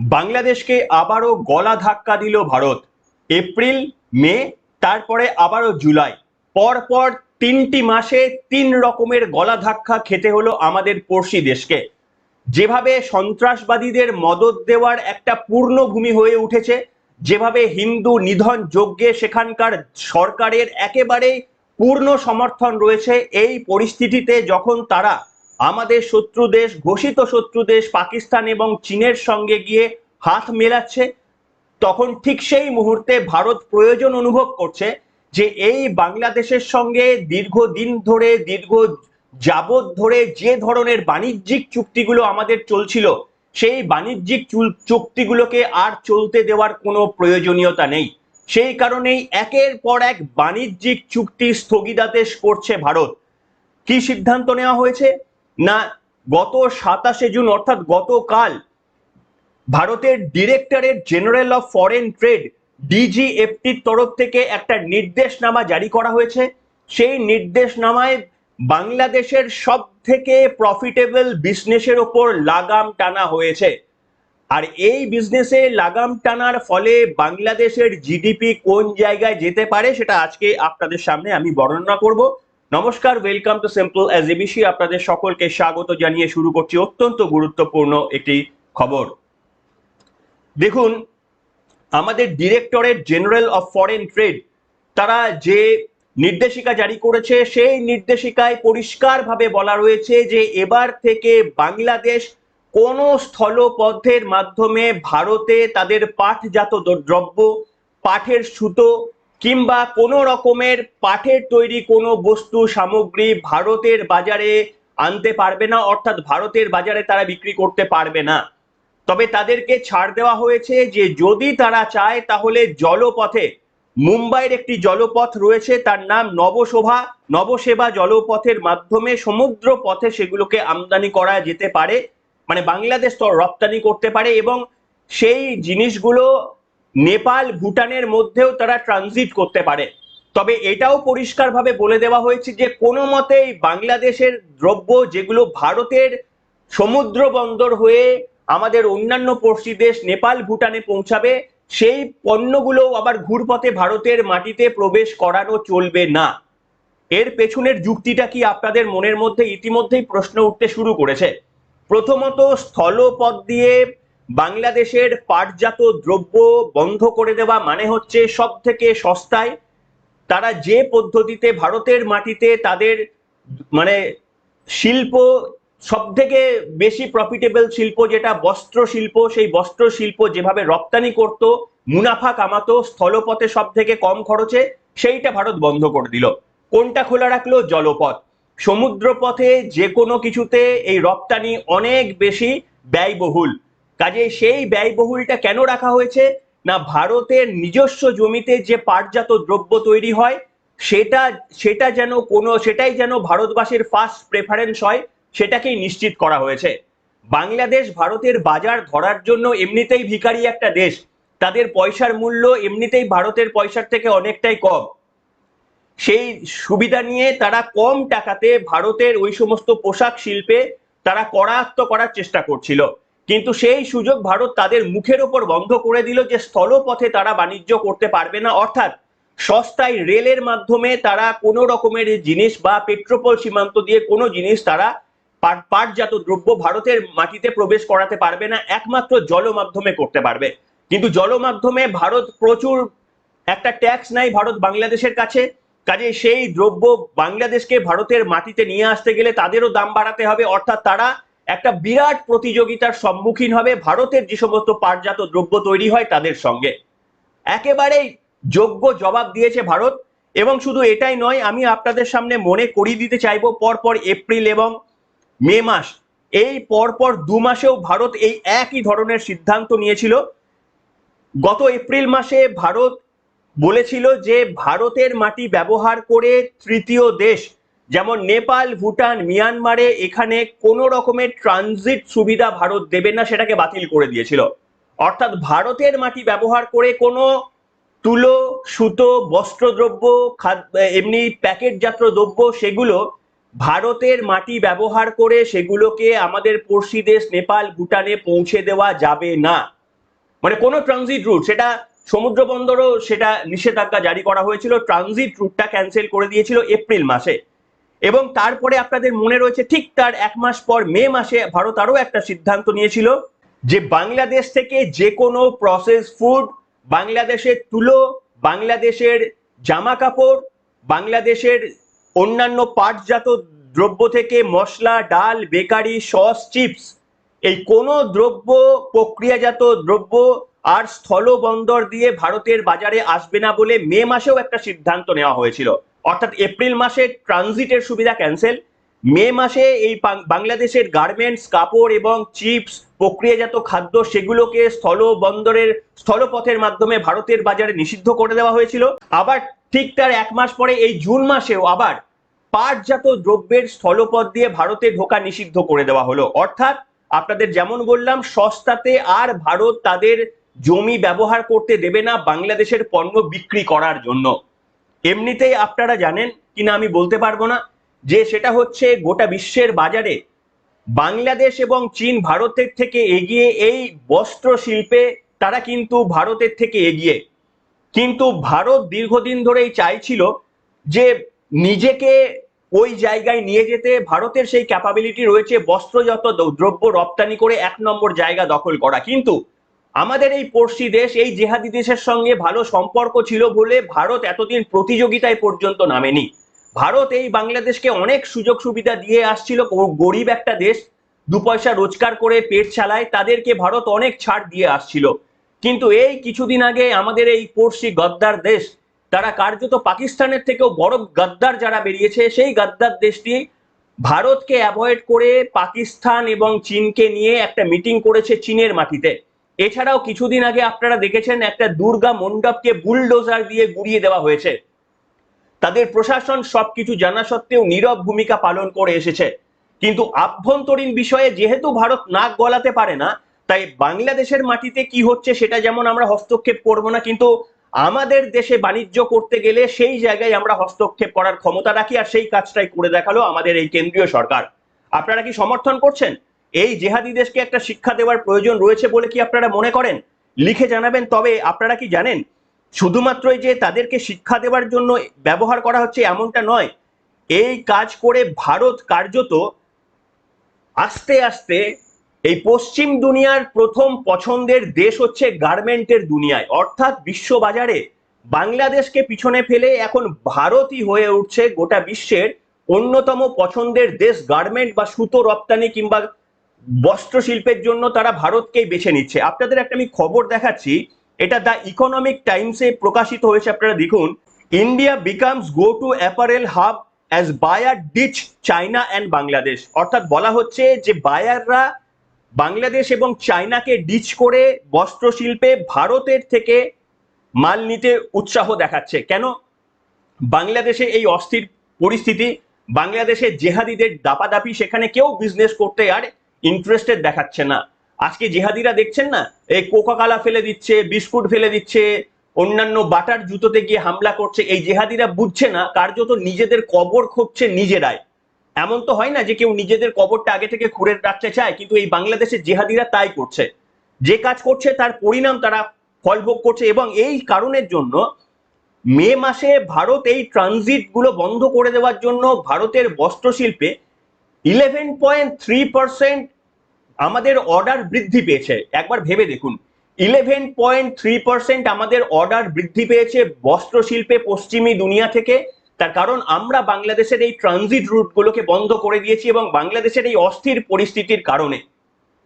বাংলাদেশকে আবারও গলা ধাক্কা দিল ভারত। এপ্রিল, মে, তারপরে আবারও জুলাই। পর পর তিনটি মাসে তিন রকমের গলা ধাক্কা খেতে হলো আমাদের পড়শি দেশকে। যেভাবে সন্ত্রাসবাদীদের মদত দেওয়ার একটা পূর্ণ ভূমি হয়ে উঠেছে, যেভাবে হিন্দু নিধন যজ্ঞে সেখানকার সরকারের একেবারেই পূর্ণ সমর্থন রয়েছে, এই পরিস্থিতিতে যখন তারা আমাদের শত্রু দেশ, ঘোষিত শত্রু দেশ পাকিস্তান এবং চীনের সঙ্গে গিয়ে হাত মেলাচ্ছে। তখন ঠিক সেই মুহূর্তে ভারত প্রয়োজন অনুভব করছে যে এই বাংলাদেশের সঙ্গে দীর্ঘদিন ধরে, দীর্ঘ যাবৎ ধরে যে ধরনের বাণিজ্যিক চুক্তিগুলো আমাদের চলছিল, সেই বাণিজ্যিক চুক্তিগুলোকে আর চলতে দেওয়ার কোনো প্রয়োজনীয়তা নেই। সেই কারণেই একের পর এক বাণিজ্যিক চুক্তি স্থগিতাদেশ করছে ভারত। কি সিদ্ধান্ত নেওয়া হয়েছে? না, গত সাতাশে জুন, অর্থাৎ গতকাল, ভারতের directorate general of foreign trade, ডিজিএফটির তরফ থেকে একটা নির্দেশনামা জারি করা হয়েছে। সেই নির্দেশনামায় বাংলাদেশের সব থেকে প্রফিটেবল বিজনেসের ওপর লাগাম টানা হয়েছে। আর এই বিজনেসে লাগাম টানার ফলে বাংলাদেশের জিডিপি কোন জায়গায় যেতে পারে সেটা আজকে আপনাদের সামনে আমি বর্ণনা করব। নমস্কার welcome to simple as ABC আপনাদের সকলকে স্বাগত জানিয়ে শুরু করছি অত্যন্ত গুরুত্বপূর্ণ একটি খবর। দেখুন, আমাদের directorate general of foreign trade তারা যে নির্দেশিকা জারি করেছে, সেই নির্দেশিকায় পরিষ্কারভাবে বলা রয়েছে যে এবার থেকে বাংলাদেশ কোন স্থলপথের মাধ্যমে ভারতে তাদের পাটজাত দ্রব্য পাঠের সুতো কিংবা কোনো রকমের পাঠের তৈরি কোনো বস্তু, সামগ্রী ভারতের বাজারে আনতে পারবে না, অর্থাৎ ভারতের বাজারে তারা বিক্রি করতে পারবে না। তবে তাদেরকে ছাড় দেওয়া হয়েছে যে যদি তারা চায় তাহলে জলপথে, মুম্বাইয়ের একটি জলপথ রয়েছে, তার নাম নবশোভা। নবসেবা জলপথের মাধ্যমে সমুদ্র পথে সেগুলোকে আমদানি করা যেতে পারে মানে বাংলাদেশ তো রপ্তানি করতে পারে এবং সেই জিনিসগুলো নেপাল ভুটানের মধ্যেও তারা ট্রানজিট করতে পারে। তবে এটাও পরিষ্কারভাবে বলে দেওয়া হয়েছে যে কোনো মতেই বাংলাদেশের দ্রব্য যেগুলো ভারতের সমুদ্র বন্দর হয়ে আমাদের অন্যান্য পড়শি দেশ নেপাল, ভুটানে পৌঁছাবে, সেই পণ্যগুলো আবার ঘুরপথে ভারতের মাটিতে প্রবেশ করানো চলবে না। এর পেছনের যুক্তিটা কি আপনাদের মনের মধ্যে ইতিমধ্যেই প্রশ্ন উঠতে শুরু করেছে? প্রথমত স্থলপথ দিয়ে বাংলাদেশের পাটজাত দ্রব্য বন্ধ করে দেওয়া মানে হচ্ছে সব থেকে সস্তায়। তারা যে পদ্ধতিতে ভারতের মাটিতে তাদের মানে শিল্প সব থেকে বেশি প্রফিটেবল শিল্প যেটা বস্ত্র শিল্প সেই বস্ত্র শিল্প যেভাবে রপ্তানি করত, মুনাফা কামাতো, স্থলপথে সব থেকে কম খরচে, সেইটা ভারত বন্ধ করে দিল। কোনটা খোলা রাখল? জলপথ। সমুদ্রপথে যে কোনো কিছুতে এই রপ্তানি অনেক বেশি ব্যয়বহুল। কাজে সেই ব্যয়বহুলটা কেন রাখা হয়েছে? না, ভারতের নিজস্ব জমিতে যে পাটজাত দ্রব্য তৈরি হয়, সেটা সেটা যেন কোনো, সেটাই যেন ভারতবাসীর ফার্স্ট প্রেফারেন্স হয়, সেটাকেই নিশ্চিত করা হয়েছে। বাংলাদেশ ভারতের বাজার ধরার জন্য এমনিতেই ভিখারি একটা দেশ। তাদের পয়সার মূল্য এমনিতেই ভারতের পয়সার থেকে অনেকটাই কম। সেই সুবিধা নিয়ে তারা কম টাকাতে ভারতের ওই সমস্ত পোশাক শিল্পে তারা করায়ত্ত করার চেষ্টা করছিল। কিন্তু সেই সুযোগ ভারত তাদের মুখের ওপর বন্ধ করে দিল যে স্থলপথে তারা বাণিজ্য করতে পারবে না। অর্থাৎ সস্তায় রেলের মাধ্যমে তারা কোনো রকমের জিনিস বা পেট্রোপল সীমান্ত দিয়ে কোনো জিনিস তারা পাট- পাটজাত দ্রব্য ভারতের মাটিতে প্রবেশ করাতে পারবে না, একমাত্র জল মাধ্যমে করতে পারবে। কিন্তু জল মাধ্যমে ভারত প্রচুর একটা ট্যাক্স নাই ভারত বাংলাদেশের কাছে। কাজে সেই দ্রব্য বাংলাদেশকে ভারতের মাটিতে নিয়ে আসতে গেলে তাদেরও দাম বাড়াতে হবে। অর্থাৎ তারা একটা বিরাট প্রতিযোগিতার সম্মুখীন হবে। ভারতের যে সমস্ত পাটজাত দ্রব্য তৈরি হয় তাদের সঙ্গে। একেবারেই যোগ্য জবাব দিয়েছে ভারত। এবং শুধু এটাই নয়, আমি আপনাদের সামনে মনে করিয়ে দিতে চাইব, পরপর এপ্রিল এবং মে মাস, এই পরপর দু মাসেও ভারত এই একই ধরনের সিদ্ধান্ত নিয়েছিল। গত এপ্রিল মাসে ভারত বলেছিল যে, ভারতের মাটি ব্যবহার করে তৃতীয় দেশ যেমন নেপাল, ভুটান, মিয়ানমারে এখানে কোনো রকমের ট্রানজিট সুবিধা ভারত দেবে না, সেটাকে বাতিল করে দিয়েছিল। অর্থাৎ ভারতের মাটি ব্যবহার করে কোনো তুলো, সুতো, বস্ত্রদ্রব্য এমনি প্যাকেটজাত দ্রব্য, সেগুলো ভারতের মাটি ব্যবহার করে সেগুলোকে আমাদের পড়শি দেশ নেপাল, ভুটানে পৌঁছে দেওয়া যাবে না। মানে কোনো ট্রানজিট রুট সেটা সমুদ্র বন্দরও সেটা নিষেধাজ্ঞা জারি করা হয়েছিল। ট্রানজিট রুটটা ক্যান্সেল করে দিয়েছিল এপ্রিল মাসে। এবং তারপরে আপনাদের মনে রয়েছে ঠিক তার এক মাস পর মে মাসে ভারত আরও একটা সিদ্ধান্ত নিয়েছিল যে বাংলাদেশ থেকে যে কোনো প্রসেস ফুড বাংলাদেশের তুলো, বাংলাদেশের জামা কাপড়, বাংলাদেশের অন্যান্য পাটজাত দ্রব্য থেকে মশলা, ডাল, বেকারি, সস, চিপস, এই কোনো দ্রব্য, প্রক্রিয়াজাত দ্রব্য আর স্থলবন্দর দিয়ে ভারতের বাজারে আসবে না বলে মে মাসেও একটা সিদ্ধান্ত নেওয়া হয়েছিল। অর্থাৎ এপ্রিল মাসে ট্রানজিটের সুবিধা ক্যান্সেল, মে মাসে এই বাংলাদেশের গার্মেন্টস, কাপড় এবং চিপস, প্রক্রিয়াজাত খাদ্য সেগুলোকে স্থল বন্দরের, স্থলপথের মাধ্যমে ভারতের বাজারে নিষিদ্ধ করে দেওয়া হয়েছিল। আবার ঠিক তার এক মাস পরে, এই জুন মাসেও আবার পাটজাত দ্রব্যের স্থলপথ দিয়ে ভারতে ঢোকা নিষিদ্ধ করে দেওয়া হলো। অর্থাৎ আপনাদের যেমন বললাম, সস্তাতে আর ভারত তাদের জমি ব্যবহার করতে দেবে না বাংলাদেশের পণ্য বিক্রি করার জন্য। এমনিতেই আপনারা জানেন কিনা আমি বলতে পারব না, যে সেটা হচ্ছে গোটা বিশ্বের বাজারে বাংলাদেশ এবং চীন ভারতের থেকে এগিয়ে এই বস্ত্র শিল্পে তারা কিন্তু ভারতের থেকে এগিয়ে। কিন্তু ভারত দীর্ঘদিন ধরেই চাইছিল যে নিজেকে ওই জায়গায় নিয়ে যেতে, ভারতের সেই ক্যাপাবিলিটি রয়েছে বস্ত্রজাত দ্র- দ্রব্য রপ্তানি করে এক নম্বর জায়গা দখল করা। কিন্তু আমাদের এই পড়শি দেশ, এই জেহাদি দেশের সঙ্গে ভালো সম্পর্ক ছিল বলে ভারত এতদিন প্রতিযোগিতায় পর্যন্ত নামেনি। ভারত এই বাংলাদেশকে অনেক সুযোগ সুবিধা দিয়ে আসছিল। গরিব একটা দেশ, দু পয়সা রোজগার করে পেট চালায়, তাদেরকে ভারত অনেক ছাড় দিয়ে আসছিল। কিন্তু এই কিছুদিন আগে আমাদের এই পড়শি গদ্দার দেশ, তারা কার্যত পাকিস্তানের থেকেও বড় গদ্দার যারা বেরিয়েছে, সেই গদ্দার দেশটি ভারতকে অ্যাভয়েড করে পাকিস্তান এবং চীনকে নিয়ে একটা মিটিং করেছে চীনের মাটিতে। এছাড়াও কিছুদিন আগে আপনারা দেখেছেন একটা দুর্গা মণ্ডপকে বুলডোজার দিয়ে গুড়িয়ে দেওয়া হয়েছে। তাদের প্রশাসন সবকিছু জানা সত্ত্বেও নীরব ভূমিকা পালন করে এসেছে। কিন্তু আভ্যন্তরীণ বিষয়ে যেহেতু ভারত নাক গলাতে পারে না, তাই বাংলাদেশের মাটিতে কি হচ্ছে সেটা যেমন আমরা হস্তক্ষেপ করব না, কিন্তু আমাদের দেশে বাণিজ্য করতে গেলে সেই জায়গায় আমরা হস্তক্ষেপ করার ক্ষমতা রাখি আর সেই কাজটাই করে দেখাল আমাদের এই কেন্দ্রীয় সরকার। আপনারা কি সমর্থন করছেন? এই জেহাদি দেশকে একটা শিক্ষা দেওয়ার প্রয়োজন রয়েছে বলে কি আপনারা মনে করেন? লিখে জানাবেন, তবে আপনারা কি জানেন? শুধুমাত্রই যে তাদেরকে শিক্ষা দেওয়ার জন্য ব্যবহার করা হচ্ছে এমনটা নয়। এই কাজ করে ভারত কার্যত আস্তে আস্তে এই পশ্চিম দুনিয়ার প্রথম পছন্দের দেশ হচ্ছে গার্মেন্টের দুনিয়ায়। অর্থাৎ বিশ্ববাজারে বাংলাদেশকে পিছনে ফেলে এখন ভারতই হয়ে উঠছে গোটা বিশ্বের অন্যতম পছন্দের দেশ, গার্মেন্ট বা সুতো রপ্তানি কিংবা বস্ত্র শিল্পের জন্য তারা ভারতকেই বেছে নিচ্ছে। আপনাদের একটা আমি খবর দেখাচ্ছি, এটা দ্য ইকোনমিক টাইমসে প্রকাশিত হয়েছে, আপনারা দেখুন। India becomes go to apparel hub as buyer ditch China and Bangladesh. অর্থাৎ বলা হচ্ছে যে বায়াররা বাংলাদেশ এবং চায়নাকে ডিচ করে বস্ত্র শিল্পে ভারতের থেকে মাল নিতে উৎসাহ দেখাচ্ছে। কেন? বাংলাদেশে এই অস্থির পরিস্থিতি, বাংলাদেশের জেহাদিদের দাপাদাপি, সেখানে কেউ বিজনেস করতে আর ইন্টারেস্টেড দেখাচ্ছে না। আজকে জেহাদিরা দেখছেন না? এই কোকা কালা ফেলে দিচ্ছে, বিস্কুট ফেলে দিচ্ছে, অন্যান্য বাটার জুতোতে গিয়ে হামলা করছে। এই জেহাদিরা বুঝছে না, কার্যত নিজেদের কবর খুঁজছে নিজেরাই। এমন তো হয় না যে কেউ নিজেদের কবরটা আগে থেকে খুঁড়ে রাখতে চায়, কিন্তু এই বাংলাদেশের জেহাদিরা তাই করছে। যে কাজ করছে, তার পরিণাম তারা ফলভোগ করছে এবং এই কারণের জন্য মে মাসে ভারত এই ট্রানজিটগুলো বন্ধ করে দেওয়ার জন্য ভারতের বস্ত্র শিল্পে ইলেভেন পয়েন্ট থ্রি পার্সেন্ট আমাদের অর্ডার বৃদ্ধি পেয়েছে। একবার ভেবে দেখুন। ইলেভেন পয়েন্ট থ্রি পার্সেন্ট আমাদের অর্ডার বৃদ্ধি পেয়েছে বস্ত্র শিল্পে পশ্চিমী দুনিয়া থেকে। তার কারণ আমরা বাংলাদেশের এই ট্রানজিট রুটগুলোকে বন্ধ করে দিয়েছি এবং বাংলাদেশের এই অস্থির পরিস্থিতির কারণে।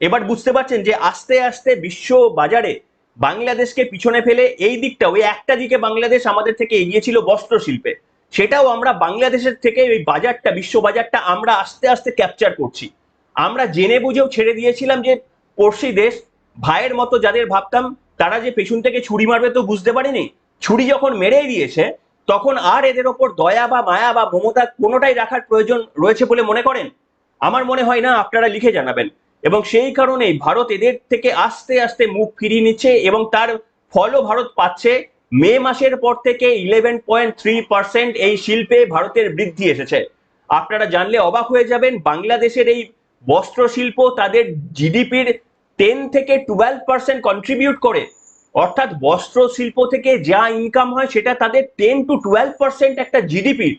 এবার বুঝতে পারছেন যে আস্তে আস্তে বিশ্ব বাজারে বাংলাদেশকে পিছনে ফেলে এই দিকটা ওই একটা দিকে বাংলাদেশ আমাদের থেকে এগিয়ে ছিল বস্ত্র শিল্পে সেটাও আমরা বাংলাদেশের থেকে ওই বাজারটা, বিশ্ব বাজারটা আমরা আস্তে আস্তে ক্যাপচার করছি। আমরা জেনে বুঝেও ছেড়ে দিয়েছিলাম যে পড়শি দেশ, ভাইয়ের মতো যাদের ভাবতাম, তারা যে পেছন থেকে ছুরি মারবে তো বুঝতে পারিনি। ছুরি যখন মেরেই দিয়েছে, তখন আর এদের ওপর দয়া বা মায়া বা মমতা কোনোটাই রাখার প্রয়োজন রয়েছে বলে মনে করেন? আমার মনে হয় না, আপনারা লিখে জানাবেন। এবং সেই কারণেই ভারত এদের থেকে আস্তে আস্তে মুখ ফিরিয়ে নিচ্ছে এবং তার ফলও ভারত পাচ্ছে। মে মাসের পর থেকে ইলেভেন পয়েন্ট থ্রি পার্সেন্ট এই শিল্পে ভারতের বৃদ্ধি এসেছে। আপনারা জানলে অবাক হয়ে যাবেন, বাংলাদেশের এই বস্ত্র শিল্প তাদের জিডিপির টেন থেকে টুয়েলভ পার্সেন্ট কন্ট্রিবিউট করে। অর্থাৎ বস্ত্র শিল্প থেকে যা ইনকাম হয়, সেটা তাদের টেন টু টুয়েলভ পার্সেন্ট একটা জিডিপি।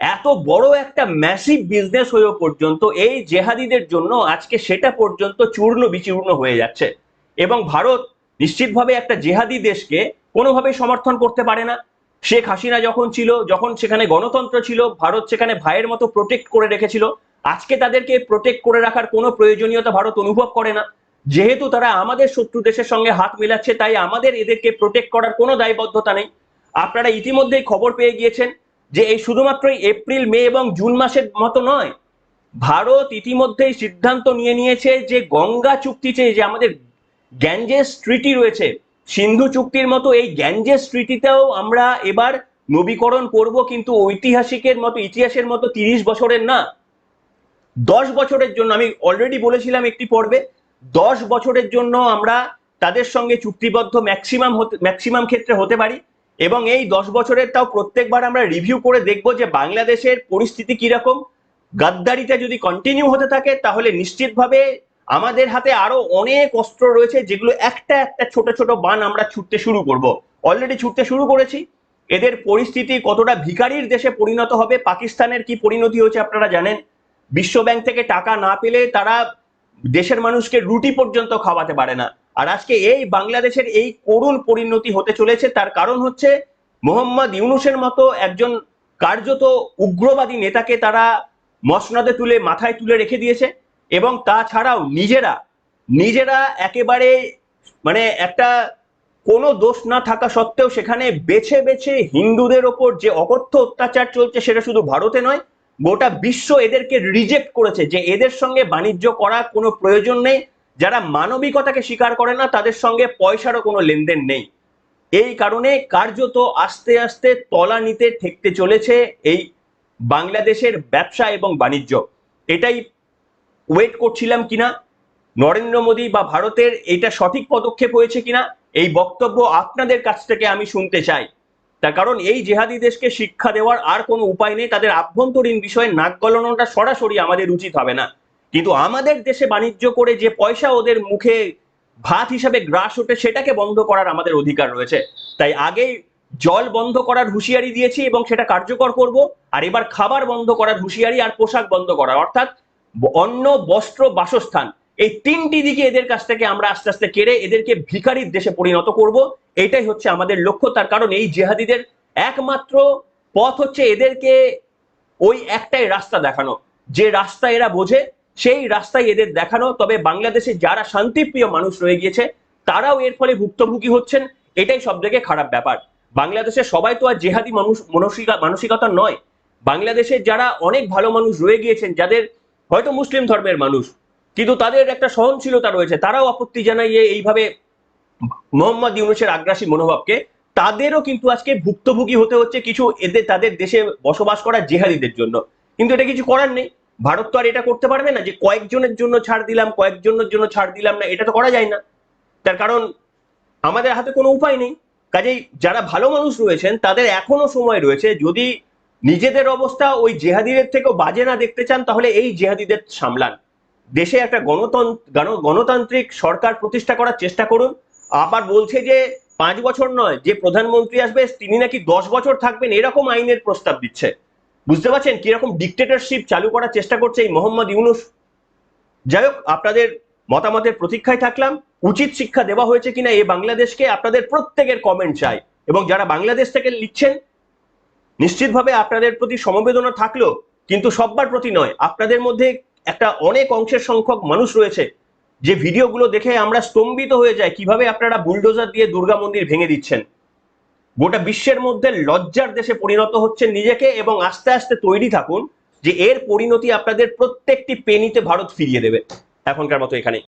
এত বড় একটা ম্যাসিভ বিজনেস হয়েও পর্যন্ত এই জেহাদিদের জন্য আজকে সেটা পর্যন্ত চূর্ণ বিচূর্ণ হয়ে যাচ্ছে। এবং ভারত নিশ্চিতভাবে একটা জেহাদি দেশকে কোনোভাবেই সমর্থন করতে পারে না। শেখ হাসিনা যখন ছিল, যখন সেখানে গণতন্ত্র ছিল, ভারত সেখানে ভাইয়ের মতো প্রোটেক্ট করে রেখেছিল, আজকে তাদেরকে প্রোটেক্ট করে রাখার কোনো প্রয়োজনীয়তা ভারত অনুভব করে না। যেহেতু তারা আমাদের শত্রু দেশের সঙ্গে হাত মেলাচ্ছে, তাই আমাদের এদেরকে প্রোটেক্ট করার কোনো দায়বদ্ধতা নেই। আপনারা ইতিমধ্যেই খবর পেয়ে গিয়েছেন যে এই শুধুমাত্র এপ্রিল, মে এবং জুন মাসের মতো নয়, ভারত ইতিমধ্যেই সিদ্ধান্ত নিয়ে নিয়েছে যে গঙ্গা চুক্তিতে যে আমাদের গ্যাঞ্জেস ট্রিটি রয়েছে সিন্ধু চুক্তির মতো এই গ্যাঞ্জেস ট্রিটিতেও আমরা এবার নবীকরণ করব কিন্তু ঐতিহাসিকের মতো, ইতিহাসের মতো তিরিশ বছরের না, দশ বছরের জন্য, আমি অলরেডি বলেছিলাম একটি পর্বে, দশ বছরের জন্য আমরা তাদের সঙ্গে চুক্তিবদ্ধ ম্যাক্সিমাম ম্যাক্সিমাম ক্ষেত্রে হতে পারি এবং এই দশ বছরের তাও প্রত্যেকবার আমরা রিভিউ করে দেখব যে বাংলাদেশের পরিস্থিতি কীরকম। গাদ্দারিতে যদি কন্টিনিউ হতে থাকে, তাহলে নিশ্চিতভাবে আমাদের হাতে আরও অনেক অস্ত্র রয়েছে যেগুলো একটা একটা ছোট ছোট বান আমরা ছুটতে শুরু করব। অলরেডি ছুটতে শুরু করেছি। এদের পরিস্থিতি কতটা ভিখারির দেশে পরিণত হবে, পাকিস্তানের কি পরিণতি হয়েছে আপনারা জানেন? বিশ্ব ব্যাংক থেকে টাকা না পেলে তারা দেশের মানুষকে রুটি পর্যন্ত খাওয়াতে পারে না। আর আজকে এই বাংলাদেশের এই করুণ পরিণতি হতে চলেছে, তার কারণ হচ্ছে মোহাম্মদ ইউনুসের মতো একজন কার্যত উগ্রবাদী নেতাকে তারা মসনদে তুলে মাথায় তুলে রেখে দিয়েছে। এবং তাছাড়াও নিজেরা নিজেরা একেবারে মানে একটা কোনো দোষ না থাকা সত্ত্বেও সেখানে বেছে বেছে হিন্দুদের ওপর যে অকথ্য অত্যাচার চলছে সেটা শুধু ভারতে নয়, গোটা বিশ্ব এদেরকে রিজেক্ট করেছে যে এদের সঙ্গে বাণিজ্য করা কোনো প্রয়োজন নেই, যারা মানবিকতাকে স্বীকার করে না তাদের সঙ্গে পয়সারও কোনো লেনদেন নেই। এই কারণে কার্যত আস্তে আস্তে তলা নিতে ঠেকতে চলেছে এই বাংলাদেশের ব্যবসা এবং বাণিজ্য। এটাই ওয়েট করছিলাম কিনা? নরেন্দ্র মোদী বা ভারতের এটা সঠিক পদক্ষেপ হয়েছে কিনা? এই বক্তব্য আপনাদের কাছ থেকে আমি শুনতে চাই। তার কারণ এই জেহাদি দেশকে শিক্ষা দেওয়ার আর কোনো উপায় নেই। তাদের আভ্যন্তরীণ বিষয়ে নাক গলানোটা সরাসরি আমাদের উচিত হবে না। কিন্তু আমাদের দেশে বাণিজ্য করে যে পয়সা ওদের মুখে ভাত হিসাবে গ্রাস ওঠে, সেটাকে বন্ধ করার আমাদের অধিকার রয়েছে। তাই আগেই জল বন্ধ করার হুঁশিয়ারি দিয়েছি এবং সেটা কার্যকর করব। আর এবার খাবার বন্ধ করার হুঁশিয়ারি আর পোশাক বন্ধ করা। অর্থাৎ অন্ন, বস্ত্র, বাসস্থান, এই তিনটি দিকে এদের কাছ থেকে আমরা আস্তে আস্তে কেড়ে এদেরকে ভিখারির দেশে পরিণত করব। এটাই হচ্ছে আমাদের লক্ষ্য। তার কারণ এই জেহাদিদের একমাত্র পথ হচ্ছে এদেরকে ওই একটাই রাস্তা দেখানো। যে রাস্তা এরা বোঝে, সেই রাস্তায় এদের দেখানো। তবে বাংলাদেশে যারা শান্তিপ্রিয় মানুষ রয়ে গিয়েছে, তারাও এর ফলে ভুক্তভোগী হচ্ছেন। এটাই সব থেকে খারাপ ব্যাপার। বাংলাদেশে সবাই তো আর জেহাদি মানুষ, মানসিকা, মানসিকতা নয়। বাংলাদেশের যারা অনেক ভালো মানুষ রয়ে গিয়েছেন, যাদের হয়তো মুসলিম ধর্মের মানুষ, কিন্তু তাদের একটা সহনশীলতা রয়েছে। তারাও আপত্তি জানাইয়ে এইভাবে মোহাম্মদ ইউনুসের আগ্রাসী মনোভাবকে তাদেরও কিন্তু আজকে ভুক্তভোগী হতে হচ্ছে কিছু এদের, তাদের দেশে বসবাস করা জেহাদিদের জন্য। কিন্তু এটা কিছু করার নেই। ভারত তো আর এটা করতে পারবে না যে কয়েকজনের জন্য ছাড় দিলাম, কয়েকজনের জন্য ছাড় দিলাম না, এটা তো করা যায় না। তার কারণ আমাদের হাতে কোনো উপায় নেই। কাজেই যারা ভালো মানুষ রয়েছেন, তাদের এখনও সময় রয়েছে যদি নিজেদের অবস্থা ওই জেহাদিদের থেকেও বাজে না দেখতে চান, তাহলে এই জেহাদিদের সামলান। দেশে একটা গণতন্ত্র গণতান্ত্রিক সরকার প্রতিষ্ঠা করার চেষ্টা করুন। আবার বলছে যে পাঁচ বছর নয়, যে প্রধানমন্ত্রী আসবে, তিনি নাকি দশ বছর থাকবেন, এরকম আইনের প্রস্তাব দিচ্ছে। বুঝতে পারছেন কীরকম ডিকটেটরশিপ চালু করার চেষ্টা করছে এই মোহাম্মদ ইউনুস? যাই হোক, আপনাদের মতামতের প্রতীক্ষায় থাকলাম। উচিত শিক্ষা দেওয়া হয়েছে কিনা এই বাংলাদেশকে আপনাদের প্রত্যেকের কমেন্ট চাই। এবং যারা বাংলাদেশ থেকে লিখছেন নিশ্চিতভাবে আপনাদের প্রতি সমবেদনা থাকলেও কিন্তু সব্বার প্রতি নয়। আপনাদের মধ্যে একটা অনেক অংশের সংখ্যক মানুষ রয়েছে যে ভিডিওগুলো দেখে আমরা স্তম্ভিত হয়ে যায় কীভাবে আপনারা বুলডোজার দিয়ে দুর্গা মন্দির ভেঙে দিচ্ছেন। গোটা বিশ্বের মধ্যে লজ্জার দেশে পরিণত হচ্ছেন নিজেকে এবং আস্তে আস্তে তৈরি থাকুন যে এর পরিণতি আপনাদের প্রত্যেকটি পেনিতে ভারত ফিরিয়ে দেবে। এখনকার মতো এখানে